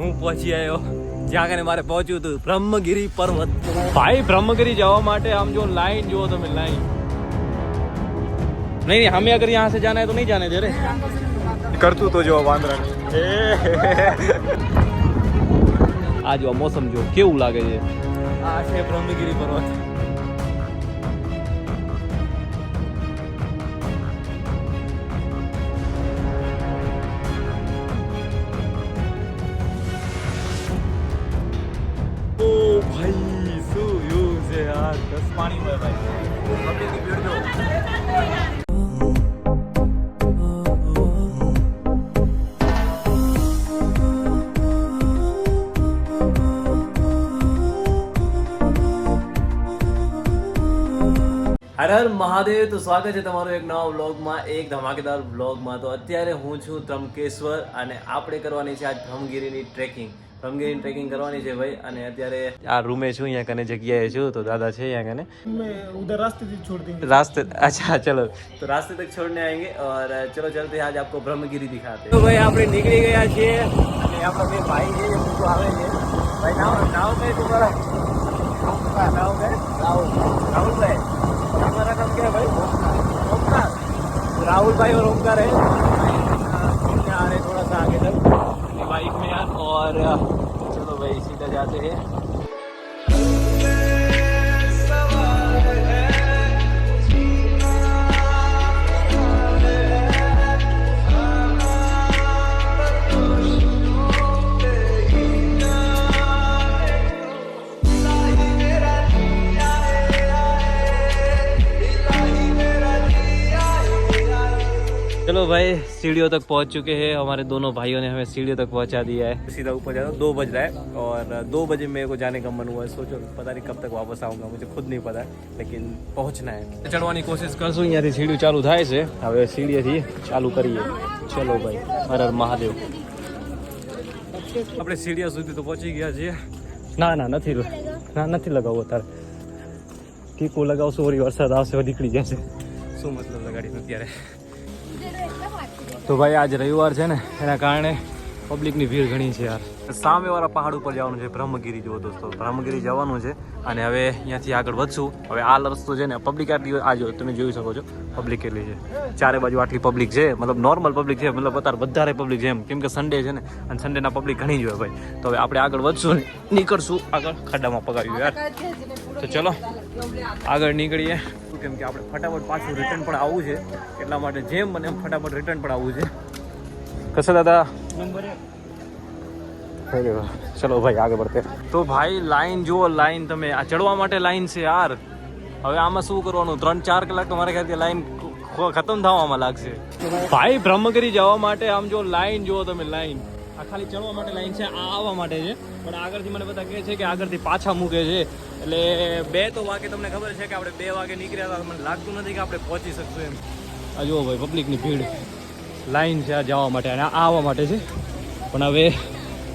હું પહોંચી આવ્યો. જ્યાં કને મારે પહોંચ્યું હતું બ્રહ્મગીરી પર્વત. ભાઈ બ્રહ્મગીરી જવા માટે આમ જો લાઈન જુઓ તમે લાઈન. નહીં નહીં અમે અગર यहाँ से जाना है तो नहीं जाने दे रहे कर तू तो વાંદરા આ જો મોસમ જો કેવું લાગે છે? આ છે બ્રહ્મગીરી પર્વત. પાણી હોય ભાઈ. પબ્લિકની ભીડ જો હર હર મહાદેવ, તો સ્વાગત છે તમારું એક નવા વ્લોગમાં, એક ધમાકેદાર વ્લોગમાં. તો અત્યારે હું છું ત્રમકેશ્વર અને આપણે કરવાની છે આજ ધમગીરીની ટ્રેકિંગ રંગીન ટ્રેકિંગ કરવાની છે ભાઈ અને અત્યારે આ રૂમે છું અહીંયા કને જગ્યાએ છું તો દાદા છે અહીંયા કને भाई આપણે નીકળી ગયા અને બે ભાઈ છે એ આવે છે ભાઈ નાવ નાવ નાવ તમારા નામ और ओमकार है थोड़ा सा आगे तक बाइक में यार और મજા છે चलो भाई सीढ़ियों तक पहुंच चुके हैं हमारे दोनों भाइयों ने हमें सीढ़ियों तक पहुंचा दिया है सीधा ऊपर जा रहा हूं, दो बज रहा है और दो बजे मेरे को जाने का मन हुआ है सोचो पता नहीं कब तक वापस आऊंगा मुझे खुद नहीं पता है लेकिन पहुंचना है ચડવાની કોશિશ કરશું અહીંયાથી સીડીઓ ચાલુ થાય છે હવે સીડીએથી ચાલુ કરીએ ચલો ભાઈ હર હર મહાદેવ આપણે સીડીયા સુધી તો પહોંચી ગયા છીએ ના ના નથી ના નથી લગાવવો તારે ટીપો લગાવશું વળી વરસાદ આવશે નીકળી જશે શું મતલબ લગાડીને અત્યારે તો ભાઈ આજ રવિવાર છે ને એના કારણે પબ્લિકની ભીડ ઘણી છે યાર. સામેવાળા પહાડ ઉપર જવાનું છે બ્રહ્મગીરી જુઓ દોસ્તો. બ્રહ્મગીરી જવાનું છે અને હવે અહીંયાથી આગળ વધશું. હવે આ રસ્તો છે ને પબ્લિક આટલી આ જો તમે જોઈ શકો છો પબ્લિક કેટલી છે. ચારે બાજુ આટલી પબ્લિક છે. મતલબ નોર્મલ પબ્લિક છે મતલબ અત્યારે વધારે પબ્લિક છે એમ. કેમ કે સન્ડે છે ને અને સન્ડેના પબ્લિક ઘણી જ હોય ભાઈ. તો હવે આપણે આગળ વધશું નીકળશું. આગળ ખાડામાં પગાવ્યું યાર. તો ચલો આગળ નીકળીએ. કેમ કે આપણે ફટાફટ પાછું રિટર્ન પણ આવવું છે. એટલા માટે જેમ મને એમ ફટાફટ રિટર્ન પણ આવવું છે. કશે દાદા? નંબર ચલો ભાઈ આગળ પડતે તો ભાઈ લાઈન જુઓ લાઈન તમે. આ ચડવા માટે લાઈન છે યાર. હવે આમાં શું કરવાનું? ત્રણ ચાર કલાક તમારે ખ્યાલથી લાઈન ખતમ થવામાં લાગશે. ભાઈ બ્રહ્મગીરી જવા માટે આમ જો લાઈન જુઓ તમે લાઈન આ ખાલી ચડવા માટે લાઈન છે, આ આવવા માટે છે. પણ આગળથી મને બધા કહે છે કે આગળથી પાછા મૂકે છે. એટલે બે તો વાગે તમને ખબર છે કે આપણે બે વાગે નીકળ્યા હતા મને લાગતું નથી કે આપણે પહોંચી શકશું એમ. આ જુઓ ભાઈ પબ્લિકની ભીડ. લાઈન છે આ જવા માટે અને આ આવવા માટે છે. પણ હવે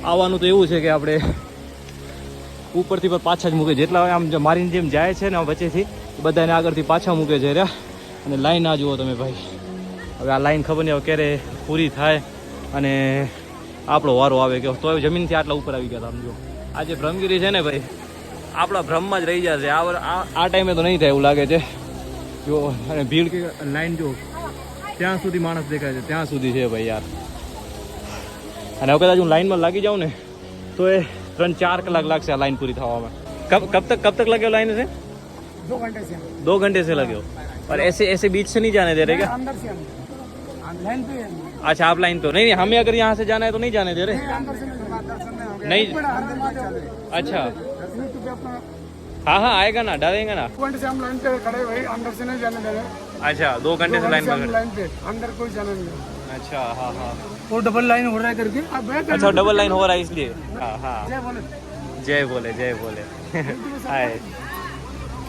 આવવાનું તો એવું છે કે આપણે ઉપરથી પણ પાછા જ મૂકે. જેટલા આમ મારીને જેમ જાય છે ને વચ્ચેથી બધાને આગળથી પાછા મૂકે છે. રહ્યા. અને લાઈન આ જુઓ તમે ભાઈ. હવે આ લાઈન ખબર નહીં હવે ક્યારે પૂરી થાય. અને આપણો વારો આવે કે તો જમીનથી આટલા ઉપર આવી ગયા હતા આમ જો આ જે બ્રહ્મગીરી છે ને ભાઈ આપણા ભ્રમમાં જ રહી જશે આ વર- આ આ ટાઈમે તો નહીં થાય એવું લાગે છે જો અને ભીડ કે લાઈન જો ત્યાં સુધી માણસ દેખાય છે ત્યાં સુધી છે ભાઈ યાર અને હવે કદાચ હું લાઈનમાં લાગી જાઉં ને તો એ ત્રણ ચાર કલાક લાગશે આ લાઈન પૂરી થવામાં કબ कब तक कब तक लगे लाइन से दो घंटे से दो घंटे से लगे हो और ऐसे ऐसे बीच से नहीं जाने दे रहे क्या अंदर से हम लाइन पे अच्छा आप लाइन तो नहीं नहीं हमें अगर यहाँ से जाना है तो नहीं जाने दे रहे। नहीं अच्छा। हाँ हाँ आएगा ना डालेंगे ना। घंटे से हम लाइन पे खड़े भाई अंदर से नहीं जाने दे रहे। अच्छा दो घंटे से लाइन लाइन पे अंदर कोई जाने नहीं अच्छा हाँ हाँ। वो डबल लाइन हो रहा है करके। अच्छा डबल लाइन हो रहा है इसलिए। हाँ हाँ। जय बोले। जय बोले जय बोले। हाय।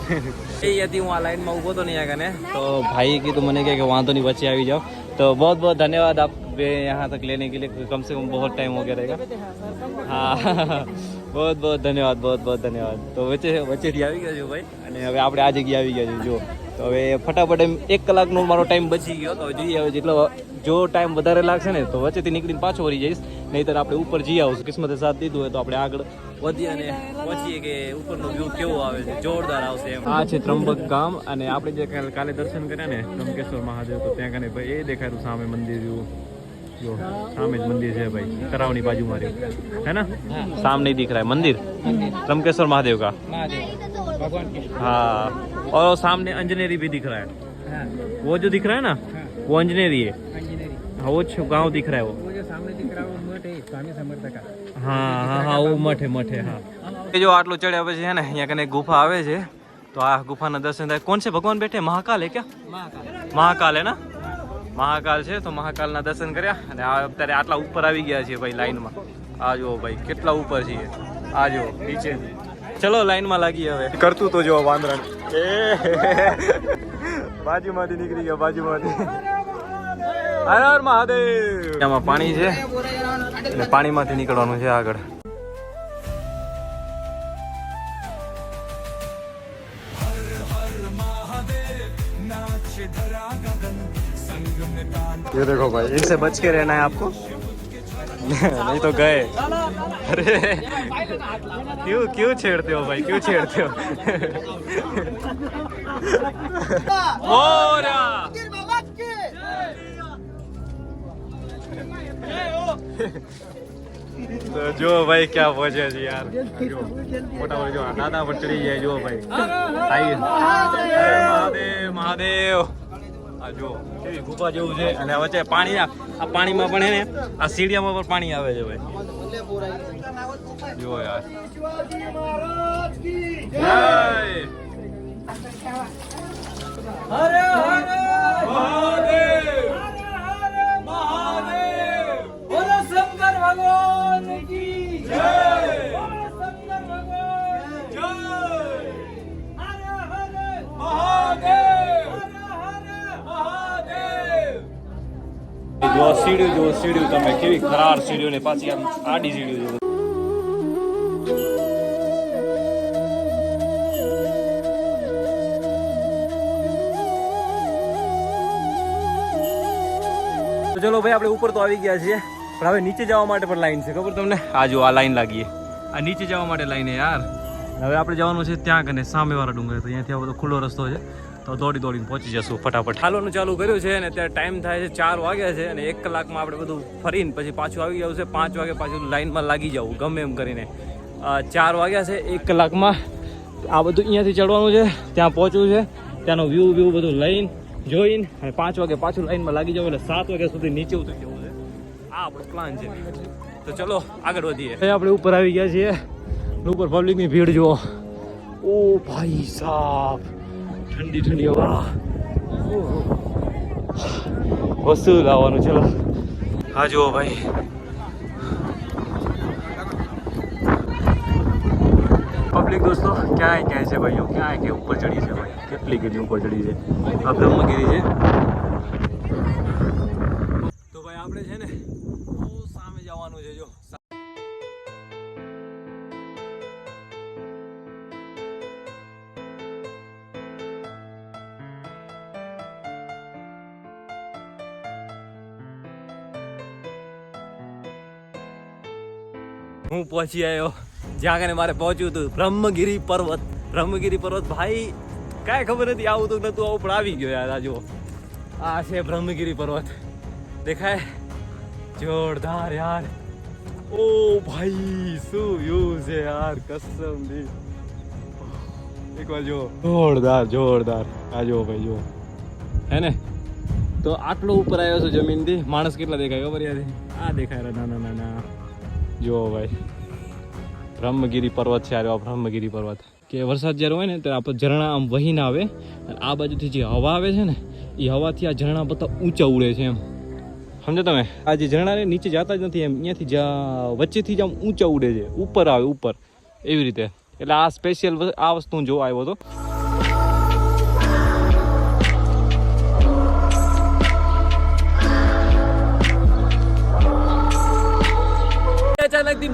હું આ લાઈનમાં ઊભો તો નહીં આગળ ને તો ભાઈ કીધું મને કહે કે વાંધો નહીં વચ્ચે આવી જાઓ તો बहुत बहुत धन्यवाद आप वे यहाँ तक लेने के लिए कम से कम बहुत टाइम हो गया रहेगा હા बहुत बहुत ધન્યવાદ बहुत बहुत ધન્યવાદ તો વચ્ચે વચ્ચેથી આવી ગયા છું ભાઈ અને હવે આપણે આ જગ્યાએ આવી ગયા છે જો તો હવે ફટાફટ એમ એક કલાકનો મારો ટાઈમ બચી ગયો તો હવે જોઈએ હવે જેટલો જો ટાઈમ વધારે લાગશે ને તો વચ્ચેથી નીકળીને પાછો વળી જઈશ નહીતર આપણે ઉપર જઈ આવશું કિસ્મતે સાથ દીધું હોય તો આપણે આગળ વધીએ અને પહોંચીએ કે ઉપરનો વ્યૂ કેવો આવે છે જોરદાર આવશે એમ આ છે ત્રંબક ગામ અને આપણે જે કાલે કાલે દર્શન કર્યા ને ત્રંબકેશ્વર મહાદેવ તો ત્યાં કને ભાઈ એ દેખાયું સામે મંદિર જેવું જો સામે જ મંદિર છે ભાઈ તરાવની બાજુ મારી है ना सामने ही दिख रहा है मंदिर त्र्यंबकेश्वर महादेव का भगवान की हाँ और वो सामने अंजनेरी भी दिख रहा है हाँ वो जो दिख रहा है ना वो अंजनेरी है इंजीनियरिंग हाँ वो छ- गांव दिख रहा है वो હા આટલું ચડ્યા પછી છે ને ગુફા આવે છે તો આ ગુફાના દર્શન થાય. કોણ છે? ભગવાન બેઠે? મહાકાલ મહાકાલ ના મહાકાલ છે તો મહાકાલના દર્શન કર્યા. અને અત્યારે આટલા ઉપર આવી ગયા છે ભાઈ લાઈનમાં. આ જુઓ ભાઈ કેટલા ઉપર છીએ. આ જુઓ નીચે. ચલો લાઈનમાં લાગી હવે. કરતું તો જો વાંદરા એ. બાજુમાંથી નીકળી ગયા બાજુમાંથી. હર પાણી છે. અને પાણીમાંથી નીકળવાનું છે આગળ ये देखो भाई इनसे बच के रहना है आपको नहीं तो गए अरे क्यों क्यों छेड़ते हो भाई क्यों छेड़ते हो मोरा તો જો ભાઈ ક્યાં પહોંચે છે યાર. મોટા ભાઈ જો દાદા પર ચડી જાય જો ભાઈ. આવી મહાદેવ મહાદેવ. આ જો કેવી ગુફા જેવું છે. અને વચ્ચે પાણી આ પાણીમાં પણ હે ને આ સીડિયામાં પણ પાણી આવે છે ભાઈ. જો યાર. મહાદેવ. ભગવાન કી જય! તમે કેવી ખરાર સીડીઓ ને પાછી આમ આડી સીડીઓ ચલો ભાઈ આપણે ઉપર તો આવી ગયા છીએ. પણ હવે નીચે જવા માટે પણ લાઈન છે ખબર તમને? આ જો આ લાઈન લાગીએ આ નીચે જવા માટે લાઈન યાર. હવે આપણે જવાનું છે ત્યાં કને સામેવાળા ડુંગર. તો અહીંયાથી આ બધો ખુલ્લો રસ્તો છે. તો દોડી દોડીને પહોંચી જશું ફટાફટ. હાલવાનું ચાલુ કર્યું છે અને અત્યારે ટાઈમ થાય છે ચાર વાગ્યા છે અને એક કલાકમાં આપણે બધું ફરીને પછી પાછું આવી જવું છે. પાંચ વાગે પાછું લાઈનમાં લાગી જવું ગમે એમ કરીને. ચાર વાગ્યા છે એક કલાકમાં. આ બધું અહીંયાથી ચડવાનું છે ત્યાં પહોંચવું છે. ત્યાંનો વ્યૂ વ્યૂ બધું લઈને જોઈને અને પાંચ વાગે પાછું લાઈનમાં લાગી જવું એટલે સાત વાગ્યા સુધી નીચે ઉતરી જવું છે. આ પ્લાન છે. તો ચલો આગળ વધીએ. આપણે ઉપર આવી ગયા છીએ. ઉપર પબ્લિકની ભીડ જુઓ. ઓ ભાઈ સાહેબ ઠંડી ઠંડી હવા. વસ્તુ લાવવાનું, ચલો. હા, જુઓ ભાઈ. પબ્લિક દોસ્તો, ક્યાંય ક્યાંય છે ભાઈઓ? ક્યાંય ક્યાંય ઉપર ચડી છે ભાઈ? કેટલી કેટલી ઉપર ચડી છે? આ બ્રહ્મગીરી છે. તો ભાઈ આપણે છે ને હું પહોંચી આવ્યો, જ્યાં કને મારે પહોંચ્યું હતું બ્રહ્મગીરી પર્વત. બ્રહ્મગીરી પર્વત, ભાઈ, કાંઈ ખબર નથી, આવું તો નતું આવું પણ આવી ગયો યાર, આ જુઓ. આ છે બ્રહ્મગીરી પર્વત. દેખાય? જોરદાર યાર. ઓ ભાઈ, શું વ્યૂ છે યાર, કસમ દી એક વાર જો જોરદાર જોરદાર. આ જુઓ ભાઈ જો હે ને? તો આટલો ઉપર આવ્યો છું જમીનથી. માણસ કેટલા દેખાય, ખબર યાર? આ દેખાય નાના નાના જો ભાઈ, બ્રહ્મગીરી પર્વત છે આ બ્રહ્મગીરી પર્વત. કે વરસાદ જ્યારે હોય ને, ત્યારે આપણે ઝરણા આમ વહીને આવે. અને આ બાજુથી જે હવા આવે છે ને, એ હવાથી આ ઝરણા બધા ઊંચા ઉડે છે એમ. સમજો તમે? આ જે ઝરણા ને નીચે જતા જ નથી એમ. અહીંયાથી જ્યાં વચ્ચેથી જ આમ ઊંચા ઉડે છે. ઉપર આવે, ઉપર. એવી રીતે. એટલે આ સ્પેશિયલ આ વસ્તુ હું જોવા આવ્યો હતો.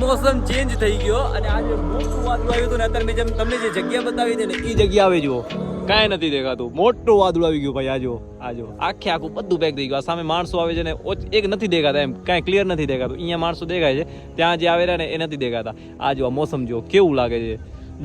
મોસમ ચેન્જ થઈ ગયો અને આજે મોટું વાદળું આવ્યું હતું ને અત્યારે મેં જેમ તમને જે જગ્યા બતાવી હતી ને એ જગ્યા આવે જુઓ. કાંઈ નથી દેખાતું. મોટું વાદળું આવી ગયું ભાઈ આજો આજો આખે આખું બધું પેક થઈ ગયું. સામે માણસો આવે છે ને એક નથી દેખાતા એમ. કાંઈ ક્લિયર નથી દેખાતું. અહીંયા માણસો દેખાય છે. ત્યાં જે આવેલા ને એ નથી દેખાતા. આ જો આ મોસમ જો કેવું લાગે છે.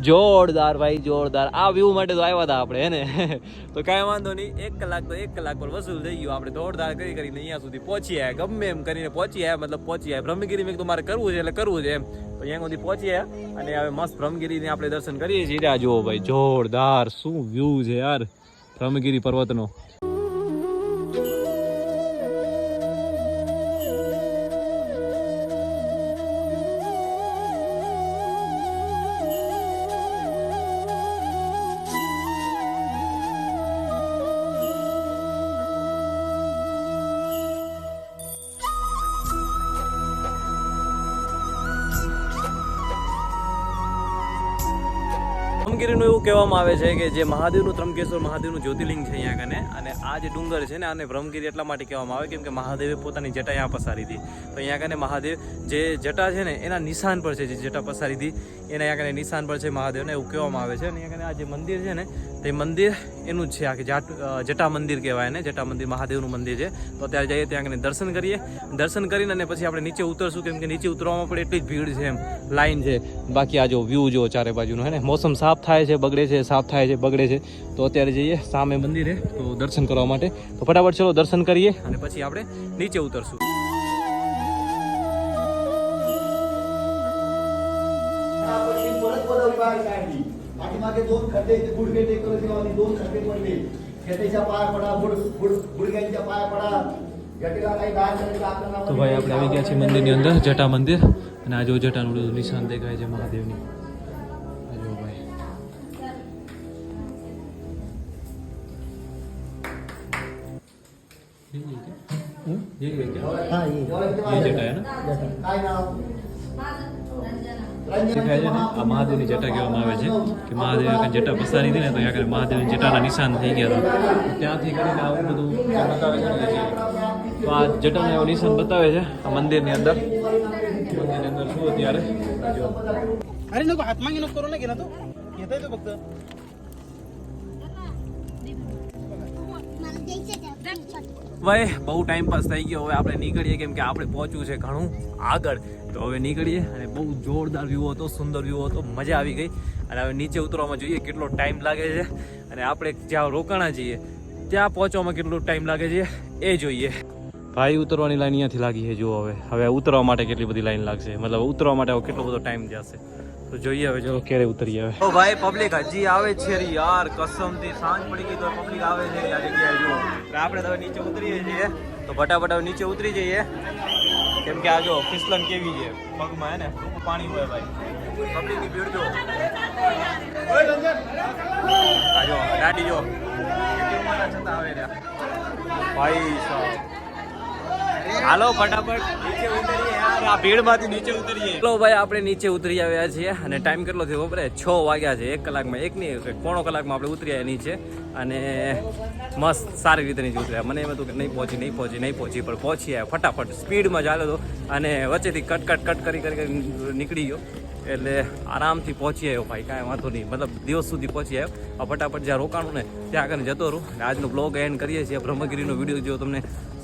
જોરદાર ભાઈ, જોરદાર. આ વ્યૂ માટે તો આવ્યા હતા આપણે એને તો કાંઈ વાંધો નહીં. એક કલાક તો એક કલાક પર વસૂલ થઈ ગયું. આપણે દોડધાર કરી કરીને અહીંયા સુધી પહોંચી આવ્યા. ગમે એમ કરીને પહોંચી આવ્યા, મતલબ પહોંચી આવ્યા. બ્રહ્મગીરી મેં તો મારે કરવું છે એટલે કરવું છે એમ. તો અહીંયા સુધી પહોંચી આવ્યા અને હવે મસ્ત બ્રહ્મગીરીને આપણે દર્શન કરીએ છીએ. આ જુઓ ભાઈ, જોરદાર. શું વ્યૂ છે યાર, બ્રહ્મગીરી પર્વતનો. બ્રહ્મગીરીનું એવું કહેવામાં આવે છે કે જે મહાદેવનું ત્રંબકેશ્વર, મહાદેવનું જ્યોતિર્લિંગ છે અહીંયા કને? અને આ જે ડુંગર છે ને, આને બ્રહ્મગીરી એટલા માટે કહેવામાં આવે કેમ કે મહાદેવે પોતાની જટા અહીંયા પસારી હતી તો અહીંયા કને મહાદેવ જે જટા છે ને, એના નિશાન પર છે, જે જટા પસારી હતી એના અહીંયા કને નિશાન પર છે મહાદેવને એવું કહેવામાં આવે છે. અને અહીંયા કને આ જે મંદિર છે ને, તે મંદિર એનું જ છે આ કે જાટ જટા મંદિર કહેવાય ને જટા મંદિર મહાદેવનું મંદિર છે. તો અત્યારે જઈએ ત્યાં કને દર્શન કરીએ. દર્શન કરીને અને પછી આપણે નીચે ઉતરશું કેમ કે નીચે ઉતરવામાં પણ એટલી જ ભીડ છે એમ. લાઈન છે. બાકી આ જો વ્યૂ જો ચારે બાજુનો હે ને, મોસમ સાફ થાય છે બગડે છે સાફ થાય છે બગડે છે તો અત્યારે જઈએ સામે મંદિરે તો દર્શન કરવા માટે તો ફટાફટ ચલો દર્શન કરીએ અને પછી આપણે નીચે ઉતરશું आपण परत पदवी बाहेर काढली पाठीमागे दोन खड्डे ते गुडघे टेकवले तेव्हा आम्ही दोन खड्डे पडले खेटेच्या पाया पडा गुड गुड गुडघ्यांच्या पाया पडा या ठिकाणी काही दान करायचं आपल्याला તો ભાઈ આપણે આવી ગયા છીએ મંદિરની અંદર જટા મંદિર અને આ જો જટાનું બધું નિશાન દેખાય છે મહાદેવની ये ये क्या हा, ये. ये जटा है ना काय नाव દેખાય છે ને આ મહાદેવની જટા કહેવામાં આવે છે કે મહાદેવે કંઈ જટા પસારી હતી ને તો અહીંયા મહાદેવની જટાના નિશાન થઈ ગયા હતા તો ત્યાંથી કરીને આવું બધું બતાવે છે ને જે તો આ જટાને એવું નિશાન બતાવે છે આ મંદિરની અંદર મંદિરની અંદર શું અત્યારે આ જો. अरे नको हातमागे नको करू ना घे ना तो येत तो फक्त ભાઈ, બહુ ટાઈમ પાસ થઈ ગયો. હવે આપણે નીકળીએ કેમ કે આપણે પહોંચવું છે ઘણું આગળ. તો હવે નીકળીએ અને બહુ જોરદાર વ્યૂ હતો, સુંદર વ્યૂ હતો. મજા આવી ગઈ. અને હવે નીચે ઉતરવામાં જોઈએ કેટલો ટાઈમ લાગે છે. અને આપણે જ્યાં રોકાણા જઈએ ત્યાં પહોંચવામાં કેટલો ટાઈમ લાગે છે, એ જોઈએ. ભાઈ, ઉતરવાની લાઈન અહીંયાથી લાગી છે, જુઓ હવે. હવે ઉતરવા માટે કેટલી બધી લાઈન લાગશે. મતલબ ઉતરવા માટે કેટલો બધો ટાઈમ જશે. તો જોઈએ હવે ચલો ક્યારે ઉતરીએ હવે. ભાઈ પબ્લિક હજી આવે છે યાર. કસમથી સાંજ પડી ગઈ તો પબ્લિક આવે છે આ જગ્યાએ, જુઓ. આપણે તો નીચે ઉતરીએ છીએ. તો ફટાફટ નીચે ઉતરી જઈએ. કેમ કે આ જો ફિસલન કેવી છે? પગમાં હે ને? પાણી હોય ભાઈ. પબ્લિકની ભીડ જો. આ જો ગાડી જો. ભાઈ સાહેબ. હાલો ફટાફટ. નીચે ઉતરીએ. ભીડમાંથી નીચે ઉતરીએ. ચલો ભાઈ, આપણે નીચે ઉતરી આવ્યા છીએ અને ટાઈમ કેટલો થયો ખબર છ? વાગ્યા છે, એક કલાકમાં, એક નહીં પોણો કલાકમાં આપણે ઉતરી આવ્યા નીચે અને મસ્ત સારી રીતે નીચે ઉતર્યા મને એમ હતું કે નહીં પહોંચી નહીં પહોંચી નહીં પહોંચી, પણ પહોંચી આવ્યા. ફટાફટ સ્પીડમાં ચાલ્યો હતો અને વચ્ચેથી કટ કટ કટ કરી કરી કરી નીકળી ગયો. એટલે આરામથી પહોંચી આવ્યો ભાઈ, કાંઈ વાંધો નહીં. મતલબ દિવસ સુધી પહોંચી આવ્યો. ફટાફટ જ્યાં રોકાણું ને, ત્યાં આગળ જતો રહું. અને આજનો બ્લોગ એન્ડ કરીએ છીએ. બ્રહ્મગીરીનો વીડિયો જો તમને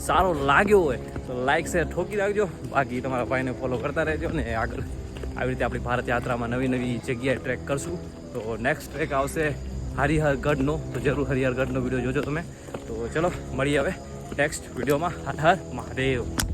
સારો લાગ્યો હોય, તો લાઇક શેર ઠોકી રાખજો. બાકી તમારા ભાઈને ફોલો કરતા રહેજો ને આગળ આવી રીતે આપણી ભારત યાત્રામાં નવી નવી જગ્યાએ ટ્રેક કરશું. તો નેક્સ્ટ ટ્રેક આવશે હરિહરગઢનો. તો જરૂર હરિહરગઢનો વીડિયો જોજો તમે. તો ચલો, મળીએ હવે નેક્સ્ટ વિડીયોમાં હર હર મહાદેવ.